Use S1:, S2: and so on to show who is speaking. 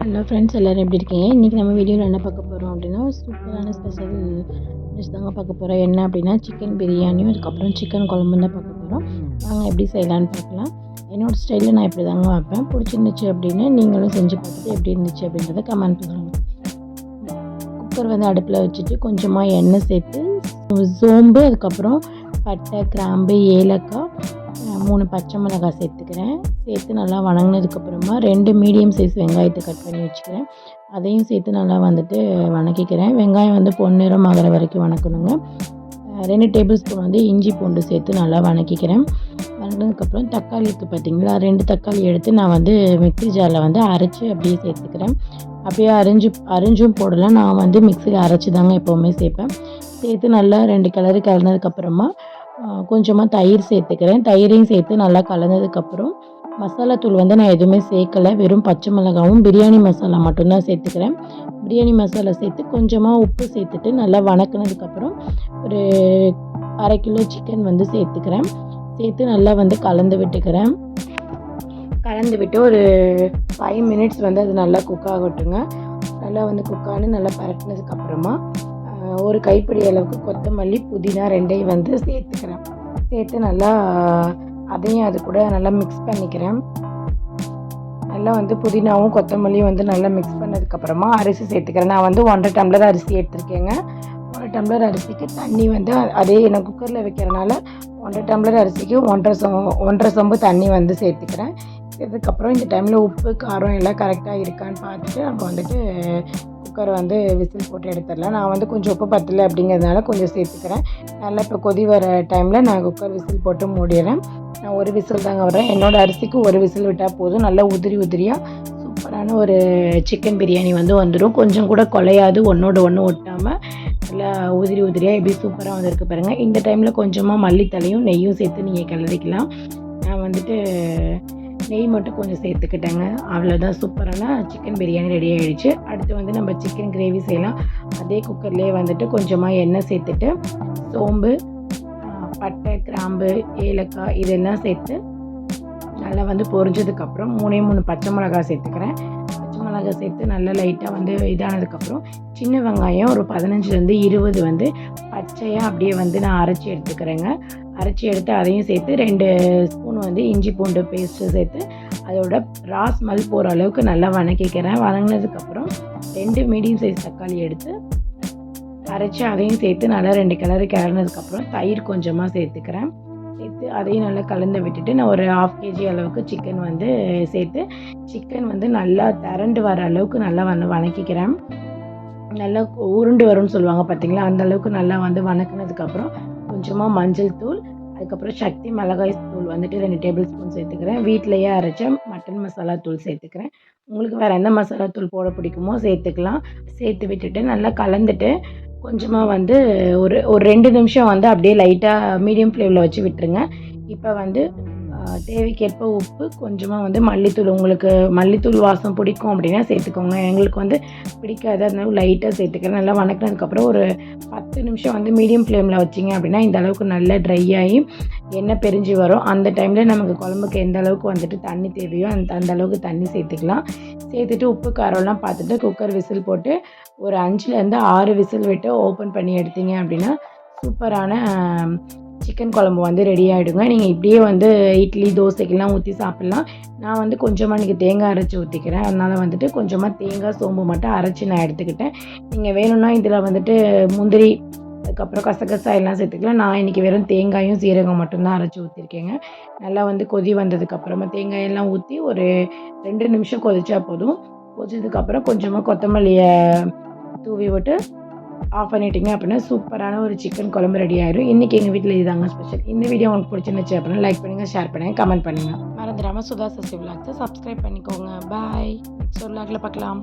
S1: Hello friends எல்லோரும் எப்படி இருக்கீங்க? இன்றைக்கி நம்ம வீடியோவில் என்ன பார்க்க போகிறோம் அப்படின்னா சூப்பரான ஸ்பெஷல் டிஷ் தாங்க பார்க்க போகிறோம் என்ன அப்படின்னா சிக்கன் பிரியாணியும் அதுக்கப்புறம் சிக்கன் குழம்பும் தான் பார்க்க போகிறோம் நாங்கள் எப்படி செய்யலான்னு பார்க்கலாம். என்னோடய ஸ்டைலில் நான் இப்படி தாங்க வைப்பேன். பிடிச்சிருந்துச்சு அப்படின்னு நீங்களும் செஞ்சு பார்த்துட்டு எப்படி இருந்துச்சு அப்படின்றத கமெண்ட் பண்ணுங்கள் குக்கர் வந்து அடுப்பில் வச்சுட்டு கொஞ்சமாக எண்ணெய் சேர்த்து சோம்பு அதுக்கப்புறம் பட்டை கிராம்பு ஏலக்காய் மூணு பச்சை மிளகாய் சேர்த்துக்கிறேன். சேர்த்து நல்லா வணங்கினதுக்கப்புறமா ரெண்டு மீடியம் சைஸ் வெங்காயத்தை கட் பண்ணி வச்சுக்கிறேன். அதையும் சேர்த்து நல்லா வந்துட்டு வணக்கிக்கிறேன். வெங்காயம் வந்து பொன்னிறம் ஆகிற வரைக்கும் வணக்கணுங்க. ரெண்டு டேபிள் ஸ்பூன் வந்து இஞ்சி பூண்டு சேர்த்து நல்லா வணக்கிக்கிறேன். வணங்கினதுக்கப்புறம் தக்காளி இருக்குது பார்த்தீங்களா? ரெண்டு தக்காளி எடுத்து நான் வந்து மிக்ஸி ஜாரில் வந்து அரைச்சி அப்படியே சேர்த்துக்கிறேன். அப்படியே அரைஞ்சு அரைஞ்சும் போடலாம் நான் வந்து மிக்சியில் அரைச்சி தாங்க எப்போவுமே சேர்ப்பேன். சேர்த்து நல்லா ரெண்டு கலரு கலந்ததுக்கப்புறமா கொஞ்சமாக தயிர் சேர்த்துக்கிறேன். தயிரையும் சேர்த்து நல்லா கலந்ததுக்கப்புறம் மசாலாத்தூள் வந்து நான் எதுவுமே சேர்க்கலை. வெறும் பச்சை மிளகாவும் பிரியாணி மசாலா மட்டும்தான் சேர்த்துக்கிறேன். பிரியாணி மசாலா சேர்த்து கொஞ்சமாக உப்பு சேர்த்துட்டு நல்லா வணக்கினதுக்கப்புறம் ஒரு அரை கிலோ சிக்கன் வந்து சேர்த்துக்கிறேன். சேர்த்து நல்லா வந்து கலந்து விட்டுக்கிறேன். கலந்து விட்டு ஒரு ஃபைவ் மினிட்ஸ் வந்து அது நல்லா குக் ஆகட்டுங்க. நல்லா வந்து குக் நல்லா பரட்டினதுக்கப்புறமா ஒரு கைப்பிடி அளவுக்கு கொத்தமல்லி புதினா ரெண்டையும் வந்து சேர்த்துக்கிறேன். சேர்த்து நல்லா அதையும் அது கூட நல்லா மிக்ஸ் பண்ணிக்கிறேன். நல்லா வந்து புதினாவும் கொத்தமல்லியும் வந்து நல்லா மிக்ஸ் பண்ணதுக்கப்புறமா அரிசி சேர்த்துக்கிறேன். நான் வந்து ஒன்றரை டம்ளர் அரிசி எடுத்திருக்கேங்க. ஒன்றரை டம்ளர் அரிசிக்கு தண்ணி வந்து அதே நான் குக்கரில் வைக்கிறனால ஒன்றரை டம்ளர் அரிசிக்கு ஒன்றரை சொம்பு ஒன்றரை சொம்பு தண்ணி வந்து சேர்த்துக்கிறேன். இதுக்கப்புறம் இந்த டைமில் உப்பு காரம் எல்லாம் கரெக்டாக இருக்கான்னு பார்த்துட்டு நம்ம வந்துட்டு குக்கரை வந்து விசில் போட்டு எடுத்துடலாம். நான் வந்து கொஞ்சம் உப்பு பத்தலை அப்படிங்கிறதுனால கொஞ்சம் சேர்த்துக்கிறேன். நல்லா இப்போ கொதி வர டைமில் நான் குக்கர் விசில் போட்டு மூடிடுறேன். நான் ஒரு விசில் தாங்க வரேன் என்னோடய அரிசிக்கு ஒரு விசில் விட்டால் போதும். நல்லா உதிரி உதிரியாக சூப்பரான ஒரு சிக்கன் பிரியாணி வந்து வந்துடும் கொஞ்சம் கூட குலையாது. ஒன்றோட ஒன்று ஒட்டாமல் நல்லா உதிரி உதிரியாக எப்படி சூப்பராக வந்திருக்கு பாருங்கள் இந்த டைமில் கொஞ்சமாக மல்லித்தலையும் நெய்யும் சேர்த்து நீங்கள் கிளறிக்கலாம். நான் வந்துட்டு நெய் மட்டும் கொஞ்சம் சேர்த்துக்கிட்டேங்க. அவ்வளோதான் சூப்பரான சிக்கன் பிரியாணி ரெடி ஆகிடுச்சு அடுத்து வந்து நம்ம சிக்கன் கிரேவி செய்யலாம். அதே குக்கர்லேயே வந்துட்டு கொஞ்சமாக எண்ணெய் சேர்த்துட்டு சோம்பு பட்டை கிராம்பு ஏலக்காய் இதெல்லாம் சேர்த்து நல்லா வந்து பொரிஞ்சதுக்கப்புறம் மூணே மூணு பச்சை மிளகாய் சேர்த்துக்கிறேன். பச்சை மிளகாய் சேர்த்து நல்லா லைட்டாக வந்து இதானதுக்கப்புறம் சின்ன வெங்காயம் ஒரு பதினஞ்சுலேருந்து இருபது வந்து பச்சையாக அப்படியே வந்து நான் அரைச்சி எடுத்துக்கிறேங்க. அரைச்சி எடுத்து அதையும் சேர்த்து ரெண்டு ஸ்பூன் வந்து இஞ்சி பூண்டு பேஸ்ட்டு சேர்த்து அதோட ரா ஸ்மெல் போகிற அளவுக்கு நல்லா வணக்கிக்கிறேன். வணங்கினதுக்கப்புறம் ரெண்டு மீடியம் சைஸ் தக்காளி எடுத்து அரைச்சி அதையும் சேர்த்து நல்லா ரெண்டு கிளறு கிளறினதுக்கப்புறம் தயிர் கொஞ்சமாக சேர்த்துக்கிறேன். சேர்த்து அதையும் நல்லா கலந்து விட்டுட்டு நான் ஒரு ஆஃப் கேஜி அளவுக்கு சிக்கன் வந்து சேர்த்து சிக்கன் வந்து நல்லா திரண்டு வர அளவுக்கு நல்லா வந்து வணக்கிக்கிறேன். நல்லா உருண்டு வரும்னு சொல்லுவாங்க பார்த்தீங்களா அந்த அளவுக்கு நல்லா வந்து வணக்கினதுக்கப்புறம் கொஞ்சமாக மஞ்சள் தூள் அதுக்கப்புறம் சக்தி மிளகாய் தூள் வந்துட்டு ரெண்டு டேபிள் ஸ்பூன் சேர்த்துக்கிறேன். வீட்டிலையே அரைச்ச மட்டன் மசாலா தூள் சேர்த்துக்கிறேன். உங்களுக்கு வேறு எந்த மசாலா தூள் போட பிடிக்குமோ சேர்த்துக்கலாம். சேர்த்து விட்டுட்டு நல்லா கலந்துட்டு கொஞ்சமாக வந்து ஒரு ஒரு ரெண்டு நிமிஷம் வந்து அப்படியே லைட்டாக மீடியம் ஃப்ளேமில் வச்சு விட்டுருங்க. இப்போ வந்து தேவைக்கேற்ப உப்பு கொஞ்சமாக வந்து மல்லித்தூள். உங்களுக்கு மல்லித்தூள் வாசம் பிடிக்கும் அப்படின்னா சேர்த்துக்கோங்க. எங்களுக்கு வந்து பிடிக்காது அதனால லைட்டாக சேர்த்துக்கிறேன். நல்லா வணக்கினதுக்கப்புறம் ஒரு பத்து நிமிஷம் வந்து மீடியம் ஃப்ளேமில் வச்சிங்க அப்படின்னா இந்த அளவுக்கு நல்லா ட்ரை ஆகி எண்ணெய் பிரிஞ்சு வரும். அந்த டைமில் நமக்கு குழம்புக்கு எந்த அளவுக்கு வந்துட்டு தண்ணி தேவையோ அந்த அந்த அளவுக்கு தண்ணி சேர்த்துக்கலாம். சேர்த்துட்டு உப்பு காரம்லாம் பார்த்துட்டு குக்கர் விசில் போட்டு ஒரு அஞ்சுலேருந்து ஆறு விசில் விட்டு ஓப்பன் பண்ணி எடுத்தீங்க அப்படின்னா சூப்பரான சிக்கன் குழம்பு வந்து ரெடி ஆகிடுங்க நீங்கள் இப்படியே வந்து இட்லி தோசைக்கெல்லாம் ஊற்றி சாப்பிட்லாம். நான் வந்து கொஞ்சமாக இன்றைக்கி தேங்காய் அரைச்சி ஊற்றிக்கிறேன் அதனால் வந்துட்டு கொஞ்சமாக தேங்காய் சோம்பு மட்டும் அரைச்சி நான் எடுத்துக்கிட்டேன். நீங்கள் வேணும்னா இதில் வந்துட்டு முந்திரி அதுக்கப்புறம் கசகசா எல்லாம் சேர்த்துக்கலாம். நான் இன்றைக்கி வெறும் தேங்காயும் சீரகம் மட்டும்தான் அரைச்சி ஊற்றிருக்கேங்க நல்லா வந்து கொதி வந்ததுக்கப்புறமா தேங்காயெல்லாம் ஊற்றி ஒரு ரெண்டு நிமிஷம் கொதிச்சா போதும். கொதிச்சதுக்கப்புறம் கொஞ்சமாக கொத்தமல்லியை தூவி விட்டு ஆஃப் பண்ணிட்டீங்க அப்படின்னா சூப்பரான ஒரு சிக்கன் குழம்பு ரெடி ஆயிடும் இன்றைக்கி எங்கள் வீட்டில் இதுதாங்க ஸ்பெஷல் இந்த வீடியோ உங்களுக்கு பிடிச்சிருந்துச்சு அப்படின்னா லைக் பண்ணுங்கள் ஷேர் பண்ணுங்கள் கமெண்ட் பண்ணுங்கள் மறந்துடாமல் சுதா சசி விளாக்ஸை சப்ஸ்கிரைப் பண்ணிக்கோங்க. பாய் நெக்ஸ்ட் ஒரு விளாக்ல பார்க்கலாம்.